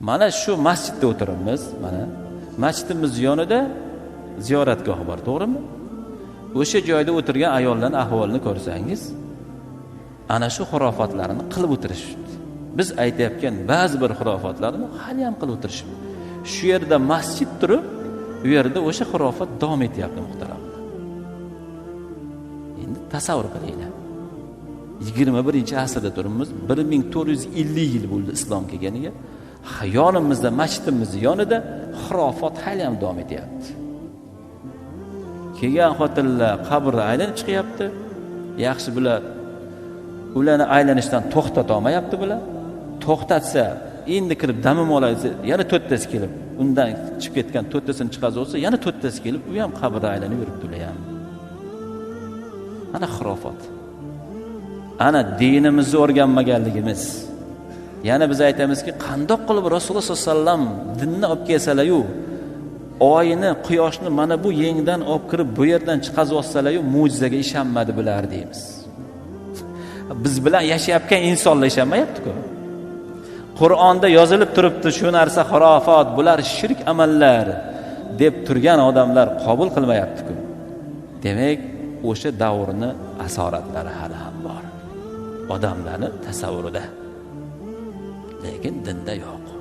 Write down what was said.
mana shu masjidda o'tiribmiz mana. Masjidimiz yonida ziyoratgoh bor to'g'rimi? O'sha joyda o'tirgan ayollarni ahvolini ko'rsangiz ana shu xurofotlarni qilib o'tirishibdi. Biz aytayotgan ba'zi bir xurofotlarni haliyam qilib o'tirishibdi. Shu yerda masjid turib u yerda o'sha xurofat davom etyapti muhtaramlar endi tasavvur qilinglar. Yigirma birinchi asrda turibmiz bir ming to'rt yuz ellik yil bo'ldi islom kelganiga. Yonimizda masjidimizni yonida xurofot haliyam davom etyapti. Kelgan xotinlar qabrni aylanib chiqyapti. Yaxshi bular ularni aylanishdan to'xtatolmayapti bular. To'xtatsa endi kirib damim olay desa yana to'rttasi kelib undan chiqib ketgan to'rttasini chiqazib yana to'rttasi kelib u ham qabrda aylanib yuribdi ular ham. Ana xurofot ana dinimizni o'rganmaganligimiz. Yana biz aytamizki qandoq qilib rasululloh sollallohu alayhi vasallam dinni olib kelsalaryu oyni quyoshni mana bu yengdan olib kirib bu yerdan chiqazib olsalaryu mo'jizaga ishonmadi bular deymiz. Biz bilan yashayotgan insonlar ishonmayaptiku. Qur'onda yozilib turibdi shu narsa xurofot bular shirk amallar deb turgan odamlar qabul qilmayaptiku. Demak o'sha davrni asoratlari hali ham bor. Odamlarni tasavvurida لكن ده يعقوب